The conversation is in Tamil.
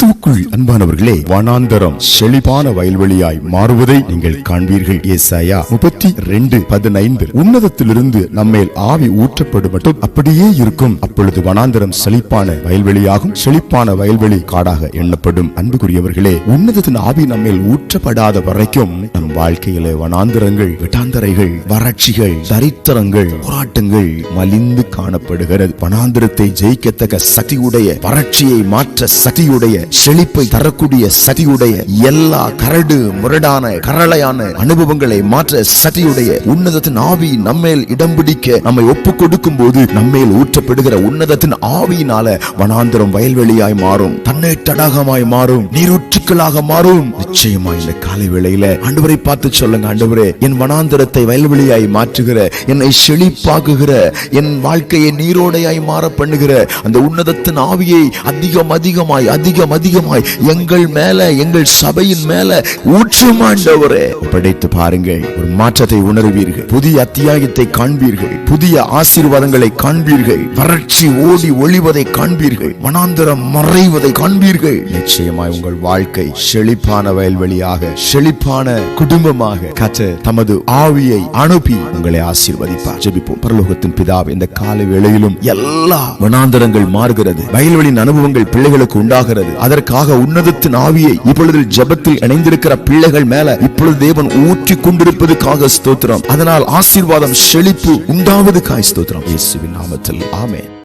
கிறிஸ்துவுக்குள் அன்பானவர்களே வனாந்தரம் செழிப்பான வயல்வெளியாய் மாறுவதை நீங்கள் காண்பீர்கள். ஏசாயா முப்பத்தி ரெண்டு பதினைந்து. உன்னதத்திலிருந்து நம்மேல் ஆவி ஊற்றப்படும் மட்டும் அப்படியே இருக்கும். அப்பொழுது வனாந்தரம் செழிப்பான வயல்வெளியாகும். செழிப்பான வயல்வெளி காடாக எண்ணப்படும். அன்புக்குரியவர்களே உன்னதத்தின் ஆவி நம்மேல் ஊற்றப்படாத வரைக்கும் நம் வாழ்க்கையில வனாந்தரங்கள் விட்டாந்தரைகள் வறட்சிகள் சரித்திரங்கள் போராட்டங்கள் மலிந்து காணப்படுகிறது. வனாந்திரத்தை ஜெயிக்கத்தக்க சக்தியுடைய வறட்சியை மாற்ற சக்தியுடைய செழிப்பை தரக்கூடிய சக்தியுடைய எல்லா கரடு முரடான கரளையான அனுபவங்களை மாற்ற சக்தியுடைய உன்னதத்தின் ஆவி நம்மேல் இடம் பிடிக்க நம்மை ஒப்பு கொடுக்கும் போது நம்மேல் ஊற்றப்படுகிற உன்னதத்தின் ஆவியினால வனாந்திரம் வயல்வெளியாய் மாறும் தன்னை தடாகமாய் மாறும் நீரூற்றுக்களாக மாறும். நிச்சயமா இந்த காலை வேளையில ஆண்டவரை பார்த்து சொல்லுங்க ஆண்டவரே என் வனாந்திரத்தை வயல்வெளியாய் மாற்றுகிற என்னை செழிப்பாக்குகிற என் வாழ்க்கையை நீரோடையாய் மாற பண்ணுகிற அந்த உன்னதத்தின் ஆவியை அதிகம் அதிகமாய் அதிகம் அதிகமாய் எங்கள் மேல எங்கள் சபையின் மேல ஊற்றும் ஆண்டவரே. படைத்து பாருங்கள் ஒரு மாற்றத்தை உணர்வீர்கள். புதிய அத்தியாயத்தை காண்பீர்கள். புதிய ஆசீர்வாதங்களை காண்பீர்கள். வறட்சி ஓடி ஒளிவதை காண்பீர்கள். மனாந்தரம் மறைவதை காண்பீர்கள். நிச்சயமாய் உங்கள் வாழ்க்கை செழிப்பான வயல்வெளியாக செழிப்பான குடும்பமாக கத்த தமது ஆவியை அனுப்பி உங்களை ஆசீர்வதிப்பார். ஜெபிப்போம். பரலோகத்தின் பிதாவே இந்த காலை வேளையிலும் எல்லா வனாந்தரங்கள் மாறுகிறது. வயல்வெளியின் அனுபவங்கள் பிள்ளைகளுக்கு உண்டாகிறது. அதற்காக உன்னதத்தின் ஆவியை இப்பொழுது ஜபத்தில் இணைந்திருக்கிற பிள்ளைகள் மேல இப்பொழுது தேவன் ஊற்றி கொண்டிருப்பதுக்காக ஸ்தோத்திரம். அதனால் ஆசீர்வாதம் செழிப்பு உண்டாவதுக்காய் ஸ்தோத்திரம். இயேசுவின் நாமத்தில். ஆமே